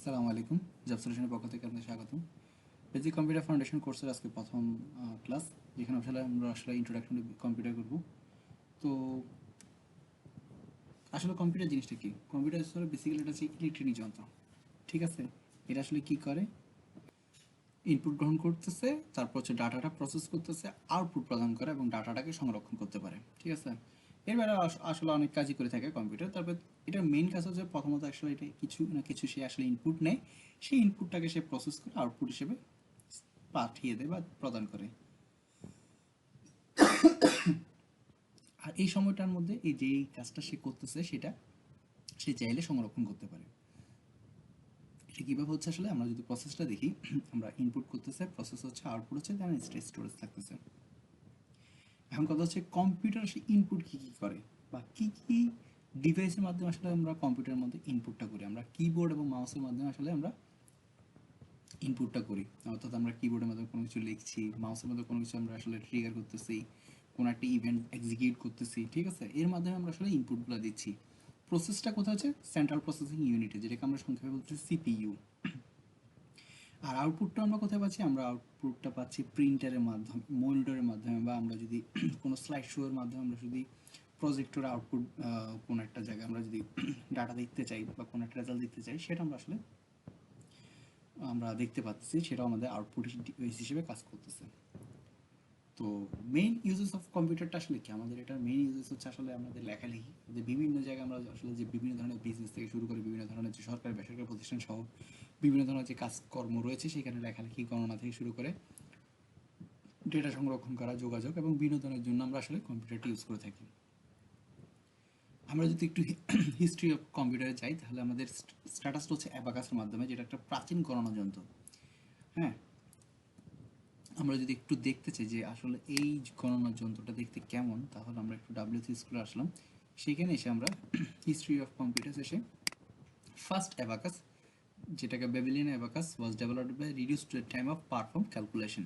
আসসালামু আলাইকুম। জব সলিউশনের পক্ষ থেকে আপনাদের স্বাগতম। বেসিক কম্পিউটার ফাউন্ডেশন কোর্সের আজকে প্রথম ক্লাস যেখানে আসলে আমরা আসলে ইন্ট্রোডাকশন কম্পিউটার করব। তো, আসলে কম্পিউটার জিনিসটা কি? কম্পিউটার আসলে বেসিক্যালি এটা হচ্ছে ইলেকট্রনিক যন্ত্র। ঠিক আছে? এটা আসলে কি করে? ইনপুট গ্রহণ করতেছে, তারপর হচ্ছে ডাটাটা প্রসেস করতেছে আউটপুট প্রদান করে এবং ডাটাটাকে সংরক্ষণ করতে পারে। ঠিক আছে? এর বেলা আসলে অনেক কাজই করে থাকে কম্পিউটার তারপর এটার মেইন কাজ হচ্ছে প্রথমত আসলে এটা কিছু না কিছু সে আসলে ইনপুট নেয়। সেই ইনপুটটাকে সে প্রসেস করে আউটপুট হিসেবে পাঠিয়ে দেয় বা প্রদান করে। আর এই সময়টার মধ্যে এই যে কাজটা সে করতেছে সেটা সে চাইলে সংরক্ষণ করতে পারে। এটা কীভাবে হচ্ছে আসলে আমরা যদি প্রসেসটা দেখি, আমরা ইনপুট করতেছে প্রসেস হচ্ছে আউটপুট হচ্ছে দেন স্টোরেজ থাকতেছে এখন কথা হচ্ছে কম্পিউটার আসলে ইনপুট কি কি করে? বা কি কি ডিভাইসের মাধ্যমে আসলে আমরা কম্পিউটারের মধ্যে ইনপুটটা করি? আমরা কিবোর্ড এবং মাউসের মাধ্যমে আসলে আমরা ইনপুটটা করি। অর্থাৎ আমরা কিবোর্ডের মাধ্যমে কোনো কিছু লিখছি মাউসের মধ্যে কোনো কিছু আমরা আসলে ট্রিগার করতেছি, কোনো একটা ইভেন্ট এক্সিকিউট করতেছি, ঠিক আছে? এর মাধ্যমে আমরা আসলে ইনপুটগুলো দিচ্ছি। প্রসেসটা কোথায় আছে সেন্ট্রাল প্রসেসিং ইউনিটে যেটাকে আমরা সংক্ষেপে বলছি সিপিইউ আর আউটপুটটা আমরা কোথায় পাচ্ছি? আমরা আউটপুটটা পাচ্ছি প্রিন্টারের মাধ্যমে মনিটরের মাধ্যমে বা আমরা যদি কোনো স্লাইড শো এর মাধ্যমে আমরা যদি প্রজেক্টর আউটপুট কোনো একটা জায়গায় আমরা যদি ডাটা দেখতে চাই বা কোনো একটা রেজাল্ট দেখতে চাই, সেটা আমরা আসলে, আমরা দেখতে পাচ্ছি, সেটাও আমাদের আউটপুট হিসেবে কাজ করতেছে। তো মেইন ইউজেস অফ কম্পিউটারটা আসলে কি? আমাদের এটার মেইন ইউজেস হচ্ছে আসলে আমাদের লেখালেখি। যে বিভিন্ন জায়গায় আমরা আসলে যে বিভিন্ন ধরনের বিজনেস থেকে শুরু করে বিভিন্ন ধরনের যে সরকারি, বেসরকারি প্রতিষ্ঠান সহ বিভিন্ন ধরনের যে কাজকর্ম রয়েছে, সেখানে লেখালেখি গণনা থেকে শুরু করে ডেটা সংরক্ষণ করা, যোগাযোগ এবং বিনোদনের জন্য আমরা আসলে কম্পিউটারটি ইউজ করে থাকি। আমরা যদি একটু হিস্ট্রি অফ কম্পিউটারে যাই, তাহলে আমাদের স্ট্যাটাসটা হচ্ছে অ্যাবাকাসের মাধ্যমে, যেটা একটা প্রাচীন গণনা যন্ত্র। হ্যাঁ? আমরা যদি একটু দেখতে চাই যে আসলে এই গণনা যন্ত্রটা দেখতে কেমন, তাহলে আমরা একটু ডাব্লিউ সি স্কুলে আসলাম। সেখানে এসে আমরা হিস্ট্রি অফ কম্পিউটার্স এসে ফার্স্ট অ্যাবাকাস যেটাকে Babylonian abacus was developed by reduce to time of perform calculation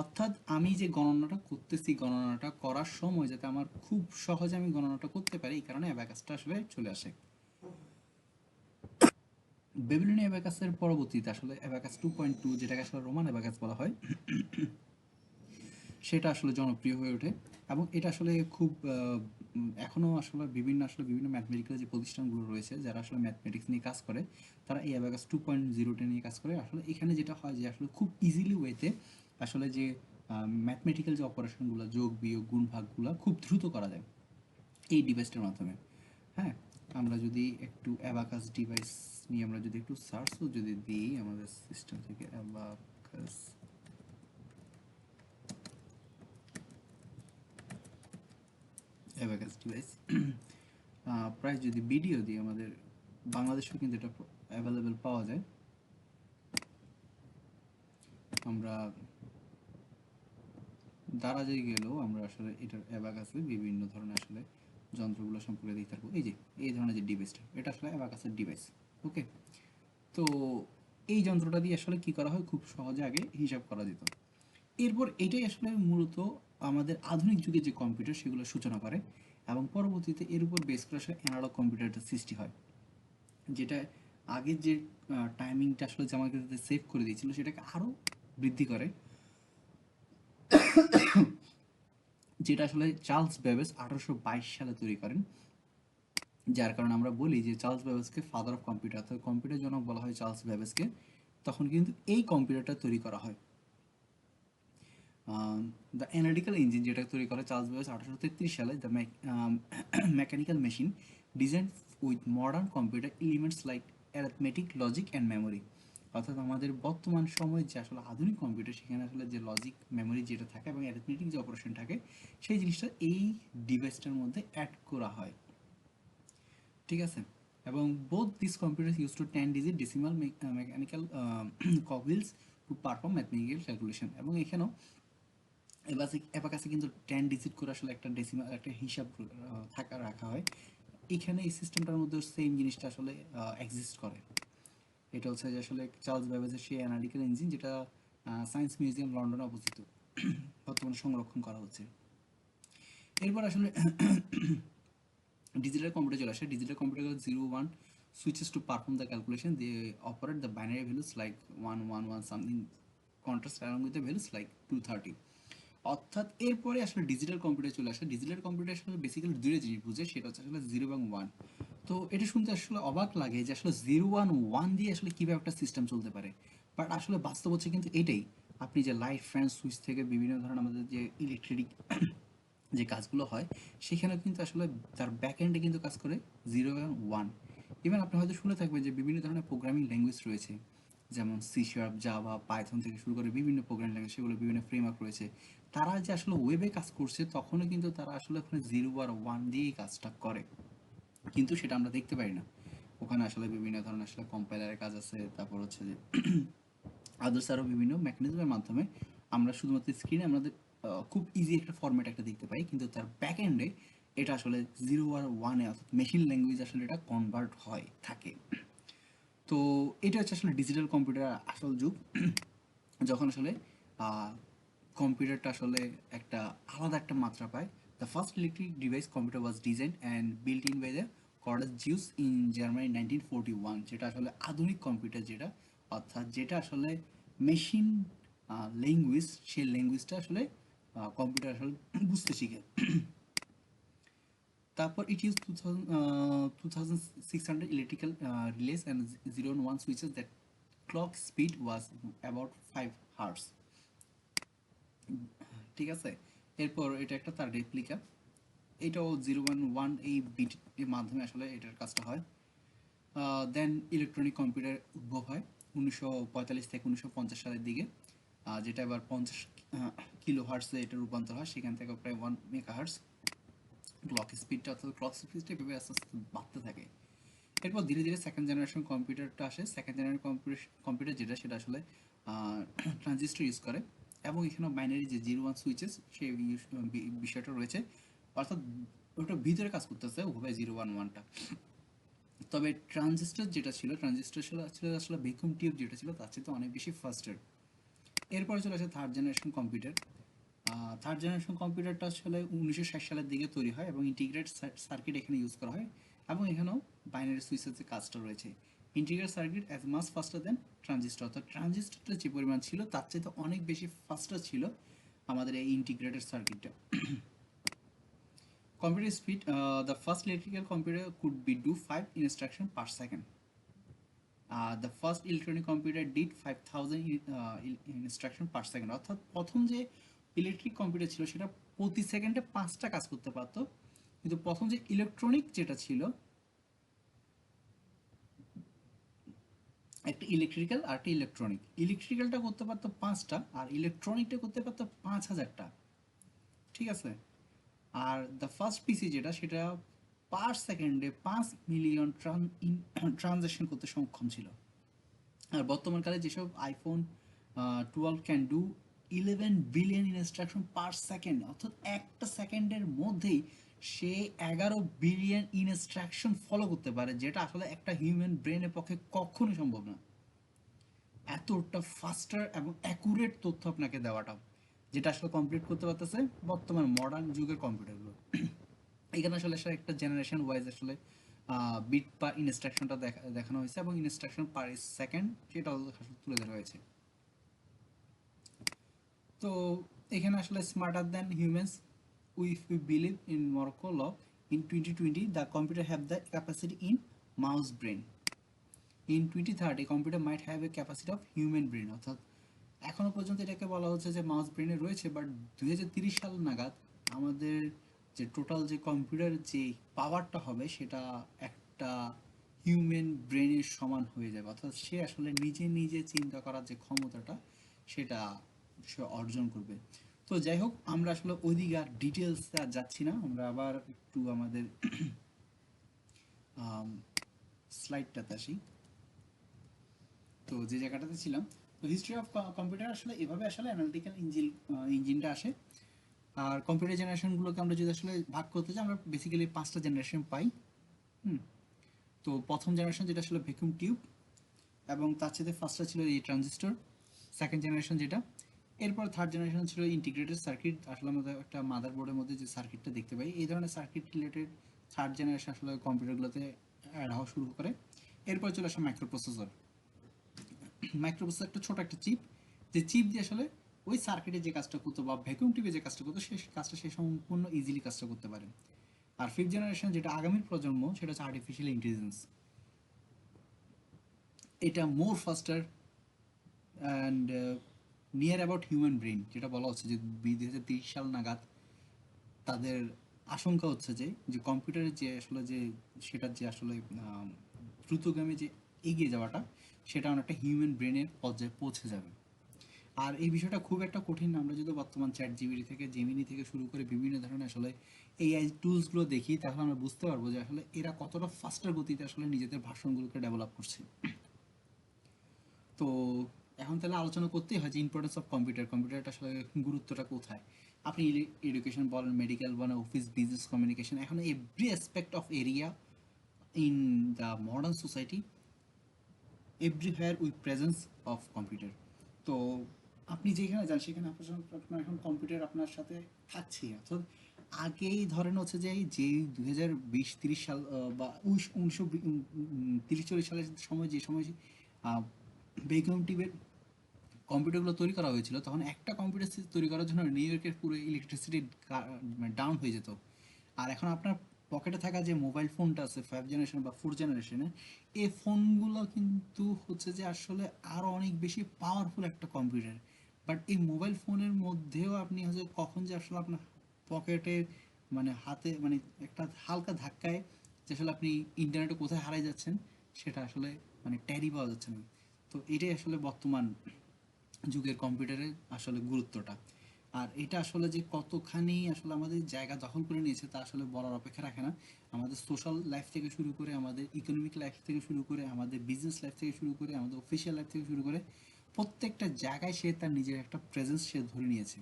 অর্থাৎ আমি যে গণনাটা করতেছি, গণনাটা করার সময় যাতে আমার খুব সহজে আমি গণনাটা করতে পারি, এই কারণে অ্যাবাকাসটা আসলে চলে আসে। বেবিলনীয় অ্যাবাকাসের পরবর্তীতে আসলে অ্যাবাকাস টু পয়েন্ট টু যেটাকে আসলে রোমান অ্যাবাকাস বলা হয়, সেটা আসলে জনপ্রিয় হয়ে ওঠে এবং এটা আসলে খুব আহ, উম, এখনও আসলে বিভিন্ন আসলে বিভিন্ন ম্যাথমেটিক্যাল যে প্রতিষ্ঠানগুলো রয়েছে যারা আসলে ম্যাথমেটিক্স নিয়ে কাজ করে তারা এই অ্যাবাকাস টু পয়েন্ট জিরোটা নিয়ে কাজ করে। আসলে এখানে যেটা হয় যে আসলে খুব ইজিলি ওয়েতে আসলে যে ম্যাথমেটিক্যাল যে অপারেশনগুলো যোগ বিয়োগ গুণ ভাগগুলো খুব দ্রুত করা যায় এই ডিভাইসটার মাধ্যমে। হ্যাঁ? আমরা যদি একটু অ্যাবাকাস ডিভাইস নিয়ে আমরা যদি একটু সার্চও যদি দিই আমাদের সিস্টেম থেকে অ্যাবাকাস অ্যাবাকাস ডিভাইস প্রায় যদি ভিডিও দিই, আমাদের বাংলাদেশেও কিন্তু এটা অ্যাভেলেবেল পাওয়া যায়। আমরা দারাজে গেলেও আমরা আসলে এটার অ্যাবাকাসে বিভিন্ন ধরনের আসলে যন্ত্রগুলো সম্পর্কে দেখতে পারব। এই যে, এই ধরনের যে ডিভাইসটা এটা আসলে অ্যাবাকাসের ডিভাইস ওকে তো এই যন্ত্রটা দিয়ে আসলে কি করা হয়? খুব সহজে আগে হিসাব করা যেত। এরপর এটাই আসলে মূলত আমাদের আধুনিক যুগে যে কম্পিউটার, সেগুলো সূচনা করে এবং পরবর্তীতে এর উপর বেস করে আসলে অ্যানালগ কম্পিউটারটা সৃষ্টি হয়, যেটা আগের যে টাইমিংটা আসলে যে আমাকে সেভ করে দিয়েছিল, সেটাকে আরও বৃদ্ধি করে। যেটা আসলে চার্লস বেবেস আঠারোশো বাইশ সালে তৈরি করেন, যার কারণে আমরা বলি যে চার্লস বেবেসকে ফাদার অফ কম্পিউটার অর্থাৎ কম্পিউটার জনক বলা হয় চার্লস বেবেসকে তখন কিন্তু এই কম্পিউটারটা তৈরি করা হয়। দ্য অ্যানালিটিক্যাল ইঞ্জিন যেটা তৈরি করে চার্লস বেবেস আঠারোশো তেত্রিশ সালে the mechanical machine design with modern computer elements like arithmetic logic and memory অর্থাৎ আমাদের বর্তমান সময়ে যে আসলে আধুনিক কম্পিউটার সেখানে আসলে যে লজিক মেমোরি যেটা থাকে এবং অ্যারিথমেটিক যে অপারেশন থাকে, সেই জিনিসটা এই ডিভাইসটার মধ্যে অ্যাড করা হয়। ঠিক আছে? এবং both this computer use two ten digit decimal mechanical cables to perform mathematical calculation এবং এখানেও এবাসে অ্যাবাকাসে কিন্তু টেন ডিজিট করে আসলে একটা ডেসিমাল একটা হিসাব থাকা রাখা হয়। এখানে এই সিস্টেমটার মধ্যে সেম জিনিসটা আসলে এক্সিস্ট করে। এটা হচ্ছে যে আসলে চার্লস ব্যাবেজের সেই অ্যানালিটিক্যাল ইঞ্জিন যেটা সায়েন্স মিউজিয়াম লন্ডনে অবস্থিত। বর্তমানে সংরক্ষণ করা হচ্ছে। এরপর আসলে ডিজিটাল কম্পিউটার চলে আসে। Digital computer zero one switches to perform the calculation. They operate the binary values like 1 1 1 something, contrast along with values like to 230 অর্থাৎ এরপরে আসলে ডিজিটাল কম্পিউটার চলে আসে। ডিজিটাল কম্পিউটার আসলে বেসিক্যালি দুটো জিনিস বুঝে, সেটা হচ্ছে আসলে জিরো এবং ওয়ান তো এটা শুনতে আসলে অবাক লাগে যে আসলে জিরো ওয়ান ওয়ান দিয়ে আসলে কীভাবে একটা সিস্টেম চলতে পারে। বাট আসলে বাস্তব হচ্ছে কিন্তু এটাই। আপনি যে লাইট ফ্যান সুইচ থেকে বিভিন্ন ধরনের আমাদের যে ইলেকট্রিক যে কাজগুলো হয় সেখানে কিন্তু আসলে তার ব্যাক এন্ডে কিন্তু কাজ করে জিরো এবং ওয়ান ইভেন আপনি হয়তো শুনে থাকবেন যে বিভিন্ন ধরনের প্রোগ্রামিং ল্যাঙ্গুয়েজ রয়েছে। যেমন সি শার্প জাভা পাইথন থেকে শুরু করে বিভিন্ন প্রোগ্রামিং ল্যাঙ্গুয়েজ সেগুলো বিভিন্ন ফ্রেমওয়ার্ক রয়েছে। তারা যে আসলে ওয়েবে কাজ করছে, তখনও কিন্তু তারা আসলে ওখানে জিরো আর ওয়ান দিয়েই কাজটা করে। কিন্তু সেটা আমরা দেখতে পারি না। ওখানে আসলে বিভিন্ন ধরনের আসলে কম্পাইলারের কাজ আছে। তারপর হচ্ছে যে আদার্স আরও বিভিন্ন মেকানিজমের মাধ্যমে আমরা শুধুমাত্র স্ক্রিনে আমাদের খুব ইজি একটা ফরম্যাট একটা দেখতে পাই। কিন্তু তার ব্যাক এন্ডে এটা আসলে জিরো আর ওয়ানে অর্থাৎ মেশিন ল্যাঙ্গুয়েজ আসলে এটা কনভার্ট হয়, থাকে। তো এটা হচ্ছে আসলে ডিজিটাল কম্পিউটার আসল যুগ। যখন আসলে কম্পিউটারটা আসলে একটা আলাদা একটা মাত্রা পায়। The first electric device computer was design and built in by the Konrad Zuse in Germany nineteen forty one যেটা আসলে আধুনিক কম্পিউটার যেটা, অর্থাৎ যেটা আসলে মেশিন ল্যাঙ্গুয়েজ সেই ল্যাঙ্গুয়েজটা আসলে কম্পিউটার আসলে বুঝতে শিখে। তারপর it use two thousand two thousand six hundred electrical relays and zero one switches that clock speed was about five hertz ঠিক আছে? এরপর এটা একটা তার রেপ্লিকা এটাও জিরো ওয়ান ওয়ান এই বিট এর মাধ্যমে আসলে এটার কাজটা হয়। দেন ইলেকট্রনিক কম্পিউটার উদ্ভব হয় উনিশশো পঁয়তাল্লিশ থেকে উনিশশো পঞ্চাশ সালের দিকে। যেটা এবার পঞ্চাশ কিলো হার্টসে এটা রূপান্তর হয়। সেখান থেকে প্রায় ওয়ান মেগা হার্স ক্লক স্পিডটা অর্থাৎ ক্লক স্পিডটা এভাবে আস্তে আস্তে বাড়তে থাকে। এরপর ধীরে ধীরে সেকেন্ড জেনারেশন কম্পিউটারটা আসে। সেকেন্ড জেনারেশন কম্পিউটার যেটা সেটা আসলে ট্রানজিস্টর ইউজ করে। এবং এখানে বাইনারি যে জিরো ওয়ান সুইচেস সেই বিষয়টা রয়েছে। অর্থাৎ ওটা ভিতরে কাজ করতেছে উভয় জিরো ওয়ান ওয়ানটা তবে ট্রানজিস্টর যেটা ছিল ট্রানজিস্টর ছিল আসলে ভ্যাকুয়াম টিউব যেটা ছিল, তার চেয়ে তো অনেক বেশি ফাস্টার এরপরে চলে আসে third generation computer third generation কম্পিউটারটা আসলে উনিশশো ষাট সালের দিকে তৈরি হয় এবং ইন্টিগ্রেট সার্কিট এখানে ইউজ করা হয় এবং এখানেও বাইনারি সুইচের যে কাজটা রয়েছে। Integrate circuit as much faster than transistor অর্থাৎ ট্রানজিস্টরটা যে পরিমাণ ছিল তার চাইতে অনেক বেশি ফাস্টার ছিল আমাদের এই ইন্টিগ্রেটেড সার্কিটটা speed uh, the first electrical computer could be do 5 instruction per second. Uh, the first electronic computer did 5000 i- uh, instruction per second. অর্থাৎ প্রথম যে ইলেকট্রিক কম্পিউটার ছিল সেটা প্রতি সেকেন্ডে পাঁচটা কাজ করতে পারতো। কিন্তু প্রথম যে ইলেকট্রনিক যেটা ছিল একটা ইলেকট্রিক্যাল আর একটা ইলেকট্রনিক ইলেকট্রিক্যালটা করতে পারতো পাঁচটা আর ইলেকট্রনিকটা করতে পারতো পাঁচ হাজারটা। ঠিক আছে? আর দ্য ফার্স্ট পিসি যেটা, সেটা পার সেকেন্ডে পাঁচ মিলিয়ন ট্রান ট্রানজ্যাকশন করতে সক্ষম ছিল। আর বর্তমানকালে যেসব iPhone twelve can do eleven billion instruction per second অর্থাৎ একটা সেকেন্ডের মধ্যেই সে এগারো বিলিয়ন ইনস্ট্রাকশন ফলো করতে পারে, যেটা আসলে একটা হিউম্যান ব্রেনের পক্ষে কখনো সম্ভব না। এতটা ফাস্টার এবং অ্যাকুরেট তথ্য আপনাকে দেওয়াটা, যেটা আসলে কমপ্লিট করতে পারতেছে বর্তমান মডার্ন যুগের কম্পিউটারগুলো এখানে আসলে আসলে একটা জেনারেশন ওয়াইজ আসলে বিট বা ইনস্ট্রাকশনটা দেখা, দেখানো হয়েছে এবং ইনস্ট্রাকশন পার সেকেন্ড সেটা তুলে ধরা হয়েছে। তো এখানে আসলে smarter than humans believe in Moore's law in twenty twenty the computer have the capacity in mouse brain in twenty thirty computer might have a capacity of human brain অর্থাৎ এখনও পর্যন্ত এটাকে বলা হচ্ছে যে মাউস ব্রেনে রয়েছে বাট দুই সাল নাগাদ আমাদের যে টোটাল যে কম্পিউটার যে পাওয়ারটা হবে, সেটা একটা হিউম্যান ব্রেনের সমান হয়ে যাবে। অর্থাৎ সে আসলে নিজে নিজে চিন্তা করার যে ক্ষমতাটা, সেটা সে অর্জন করবে। তো যাই হোক আমরা আসলে ওইদিকে আর ডিটেলস আর যাচ্ছি না। আমরা আবার একটু আমাদের স্লাইডটাতে আসি। তো যে জায়গাটাতে ছিলাম, তো হিস্ট্রি অফ কম্পিউটার আসলে এভাবে আসলে অ্যানালিটিক্যাল ইঞ্জিন ইঞ্জিনটা আসে। আর কম্পিউটার জেনারেশনগুলোকে আমরা যদি আসলে ভাগ করতে চাই, আমরা বেসিক্যালি পাঁচটা জেনারেশন পাই। হুম, তো প্রথম জেনারেশন যেটা আসলে ভ্যাকুয়াম টিউব এবং তার সাথে ফার্স্টটা ছিল এই ট্রানজিস্টর সেকেন্ড জেনারেশন যেটা। এরপর থার্ড জেনারেশন ছিল ইন্টিগ্রেটেড সার্কিট আসলে আমাদের একটা মাদার বোর্ডের মধ্যে যে সার্কিটটা দেখতে পাই, এই ধরনের সার্কিট রিলেটেড থার্ড জেনারেশন আসলে কম্পিউটারগুলোতে অ্যাড হওয়া শুরু করে। এরপর চলে আসে মাইক্রোপ্রসেসর মাইক্রোপ্রসেসর একটা ছোট একটা চিপ যে চিপ দিয়ে আসলে ওই সার্কিটে যে কাজটা করতো বা ভ্যাকুয়াম টিপে যে কাজটা করতো সেই কাজটা সে সম্পূর্ণ ইজিলি কাজটা করতে পারে। আর ফিফথ জেনারেশন যেটা আগামীর প্রজন্ম, সেটা হচ্ছে আর্টিফিশিয়াল ইন্টেলিজেন্স এটা more faster and near about human brain যেটা বলা হচ্ছে যে দুই হাজার তিরিশ সাল নাগাদ তাদের আশঙ্কা হচ্ছে যে যে কম্পিউটারের যে আসলে যে, সেটার যে আসলে দ্রুতগামী যে এগিয়ে যাওয়াটা, সেটা অনেকটা হিউম্যান ব্রেনের পর্যায়ে পৌঁছে যাবে। আর এই বিষয়টা খুব একটা কঠিন আমরা যদি বর্তমান চ্যাট জিবিটি থেকে জেমিনি থেকে শুরু করে বিভিন্ন ধরনের আসলে এআই টুলসগুলো দেখি, তাহলে আমরা বুঝতে পারব যে আসলে এরা কতটা ফাস্টার গতিতে আসলে নিজেদের ভাষণগুলোকে ডেভেলপ করছে। তো এখন তাহলে আলোচনা করতেই হয় যে ইম্পর্টেন্স অফ কম্পিউটার কম্পিউটারটা আসলে গুরুত্বটা কোথায়? আপনি এডুকেশন বলেন মেডিকেল বলেন অফিস বিজনেস কমিউনিকেশন এখন every aspect of area in the modern society everywhere with presence of computer তো আপনি যেখানে যান, সেখানে আপনার আপনার এখন কম্পিউটার আপনার সাথে থাকছে অর্থাৎ আগেই ধরেন হচ্ছে যে যে দুই হাজার বিশ, তিরিশ সাল বা উনিশশো তিরিশ, চল্লিশ সালের সময় যে সময় বেগম টিভের কম্পিউটারগুলো তৈরি করা হয়েছিল, তখন একটা কম্পিউটার তৈরি করার জন্য নিউ ইয়র্কের পুরো ইলেকট্রিসিটি ডাউন হয়ে যেত। আর এখন আপনার পকেটে থাকা যে মোবাইল ফোনটা আছে ফাইভ জেনারেশন বা ফোর জেনারেশনে এই ফোনগুলো কিন্তু হচ্ছে যে আসলে আরও অনেক বেশি পাওয়ারফুল একটা কম্পিউটার বাট এই মোবাইল ফোনের মধ্যেও আপনি হচ্ছে কখন যে আসলে আপনার পকেটে মানে হাতে মানে একটা হালকা ধাক্কায় যে আসলে আপনি ইন্টারনেটে কোথায় হারাই যাচ্ছেন, সেটা আসলে মানে ট্যারি পাওয়া যাচ্ছে না। তো এটাই আসলে বর্তমান যুগের কম্পিউটারের আসলে গুরুত্বটা। আর এটা আসলে যে কতখানি আসলে আমাদের জায়গা দখল করে নিয়েছে তা আসলে বলার অপেক্ষা রাখে না। আমাদের সোশ্যাল লাইফ থেকে শুরু করে আমাদের ইকোনমিক লাইফ থেকে শুরু করে আমাদের বিজনেস লাইফ থেকে শুরু করে আমাদের অফিসিয়াল লাইফ থেকে শুরু করে প্রত্যেকটা জায়গায় সে তার নিজের একটা প্রেজেন্স সে ধরে নিয়েছে।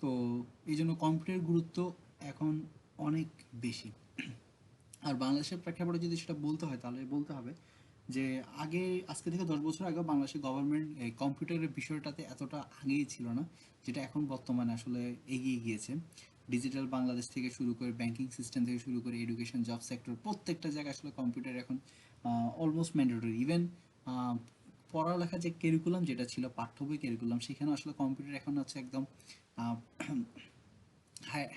তো এই জন্য কম্পিউটারের গুরুত্ব এখন অনেক বেশি। আর বাংলাদেশের প্রেক্ষাপটে যদি সেটা বলতে হয় তাহলে বলতে হবে যে আগে, আজকে থেকে দশ বছর আগে বাংলাদেশের গভর্নমেন্ট এই কম্পিউটারের বিষয়টাতে এতটা আগেই ছিল না, যেটা এখন বর্তমানে আসলে এগিয়ে গিয়েছে। ডিজিটাল বাংলাদেশ থেকে শুরু করে ব্যাংকিং সিস্টেম থেকে শুরু করে এডুকেশন জব সেক্টর প্রত্যেকটা জায়গায় আসলে কম্পিউটার এখন অলমোস্ট ম্যান্ডেটরি ইভেন পড়ালেখা যে কেরিকুলাম যেটা ছিল, পাঠ্য বই কেরিকুলাম সেখানে আসলে কম্পিউটার এখন হচ্ছে একদম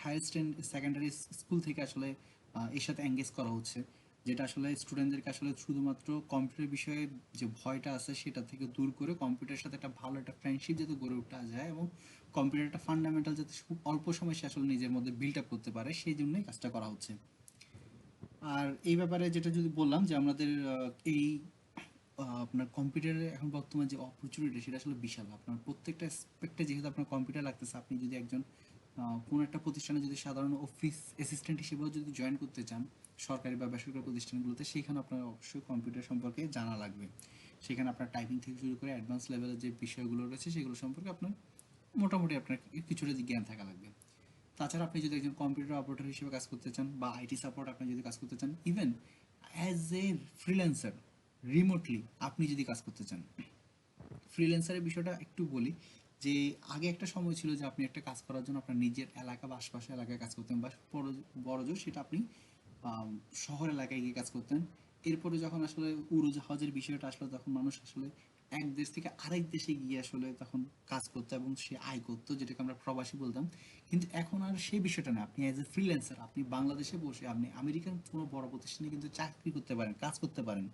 হায়ার স্ট্যান্ড সেকেন্ডারি স্কুল থেকে আসলে এর সাথে এঙ্গেজ করা হচ্ছে। যেটা আসলে স্টুডেন্টদেরকে আসলে শুধুমাত্র কম্পিউটার বিষয়ে যে ভয়টা আছে সেটা থেকে দূর করে কম্পিউটারের সাথে একটা ভালো একটা ফ্রেন্ডশিপ যাতে গড়ে ওঠা যায় এবং কম্পিউটার একটা ফান্ডামেন্টাল যাতে খুব অল্প সময় সে আসলে নিজের মধ্যে বিল্ড আপ করতে পারে, সেই জন্যই কাজটা করা হচ্ছে। আর এই ব্যাপারে যেটা যদি বললাম যে আমাদের এই আপনার কম্পিউটারে এখন বর্তমান যে অপরচুনিটি সেটা আসলে বিশাল। আপনার প্রত্যেকটা অ্যাসপেক্টে যেহেতু আপনার কম্পিউটার লাগতেছে, আপনি যদি একজন কোনো একটা প্রতিষ্ঠানে যদি সাধারণ অফিস অ্যাসিস্ট্যান্ট হিসেবেও যদি জয়েন করতে চান, সরকারি বা বেসরকারি প্রতিষ্ঠানগুলোতে, সেখানে আপনার অবশ্যই কম্পিউটার সম্পর্কে জানা লাগবে। সেখানে আপনার টাইপিং থেকে শুরু করে অ্যাডভান্স লেভেলের যে বিষয়গুলো রয়েছে, সেগুলো সম্পর্কে আপনার মোটামুটি আপনার কিছুটা জ্ঞান থাকা লাগবে। তাছাড়া আপনি যদি একজন কম্পিউটার অপারেটর হিসেবে কাজ করতে চান, বা আইটি সাপোর্ট আপনি যদি কাজ করতে চান even as a freelancer remotely আপনি যদি কাজ করতে চান। ফ্রিল্যান্সারের বিষয়টা একটু বলি যে আগে একটা সময় ছিল যে আপনি একটা কাজ করার জন্য আপনার নিজের এলাকা বা আশপাশে এলাকায় কাজ করতেন বা বড়- জোর সেটা আপনি শহর এলাকায় গিয়ে কাজ করতেন। এরপরে যখন আসলে উড়োজাহাজের বিষয়টা আসলো, তখন মানুষ আসলে এক দেশ থেকে আরেক দেশে গিয়ে আসলে তখন কাজ করতো এবং সে আয় করতো, যেটাকে আমরা প্রবাসী বলতাম। কিন্তু এখন আর সেই বিষয়টা না। আপনি অ্যাজ এ ফ্রিল্যান্সার আপনি বাংলাদেশে বসে আপনি আমেরিকান কোনো বড় প্রতিষ্ঠানে কিন্তু চাকরি করতে পারেন, কাজ করতে পারেন।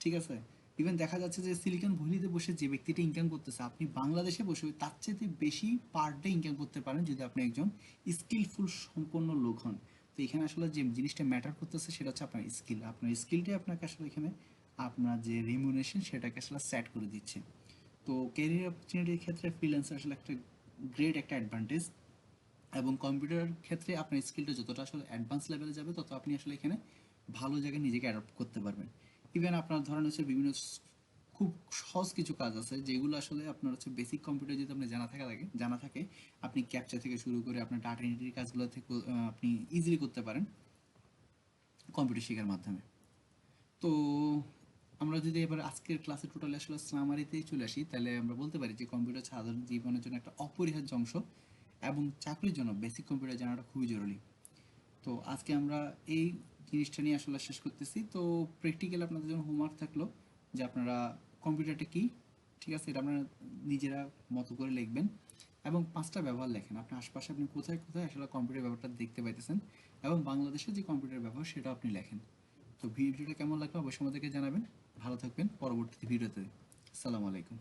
ঠিক আছে? ইভেন দেখা যাচ্ছে যে সিলিকন ভ্যালিতে বসে যে ব্যক্তিটা ইনকাম করতেছে, আপনি বাংলাদেশে বসে তার চেয়ে বেশি পার ডে ইনকাম করতে পারেন যদি আপনি একজন স্কিলফুল সম্পন্ন লোক হন। তো এখানে আসলে যে জিনিসটা ম্যাটার করতেছে সেটা হচ্ছে আপনার স্কিল আপনার স্কিলটাই আপনাকে আসলে এখানে আপনার যে রেমুনেশন সেটাকে আসলে সেট করে দিচ্ছে। তো ক্যারিয়ার অপরচুনিটির ক্ষেত্রে ফ্রিল্যান্সার আসলে একটা গ্রেট একটা অ্যাডভান্টেজ এবং কম্পিউটার ক্ষেত্রে আপনার স্কিলটা যতটা আসলে অ্যাডভান্স লেভেলে যাবে, তত আপনি আসলে এখানে ভালো জায়গায় নিজেকে অ্যাডপ্ট করতে পারবেন। ইভেন আপনার ধরেন হচ্ছে বিভিন্ন খুব সহজ কিছু কাজ আছে, যেগুলো আসলে আপনার হচ্ছে বেসিক কম্পিউটার যদি আপনার জানা থাকা লাগে, জানা থাকে, আপনি ক্যাপচা থেকে শুরু করে আপনার ডাটা এন্ট্রির কাজগুলো থেকে আপনি ইজিলি করতে পারেন কম্পিউটার শেখার মাধ্যমে। তো আমরা যদি এবার আজকের ক্লাসে টোটালি আসলে সামারিতেই চলে আসি, তাহলে আমরা বলতে পারি যে কম্পিউটার সাধারণ জীবনের জন্য একটা অপরিহার্য অংশ এবং চাকরির জন্য বেসিক কম্পিউটার জানাটা খুবই জরুরি। তো আজকে আমরা এই জিনিসটা নিয়ে আসলে শেষ করতেছি। তো প্র্যাকটিক্যাল আপনাদের জন্য হোমওয়ার্ক থাকল যে আপনারা কম্পিউটারটা কি, ঠিক আছে, এটা আপনারা নিজেরা মতো করে লিখবেন। এবং পাঁচটা ব্যবহার লেখেন। আপনার আশপাশে আপনি কোথায় কোথায় আসলে কম্পিউটার ব্যবহারটা দেখতে পাইতেছেন এবং বাংলাদেশে যে কম্পিউটার ব্যবহার সেটা আপনি লেখেন। তো ভিডিওটা কেমন লাগল অবশ্যই আমাদেরকে জানাবেন। ভালো থাকবেন। পরবর্তী ভিডিওতে। আসসালামু আলাইকুম।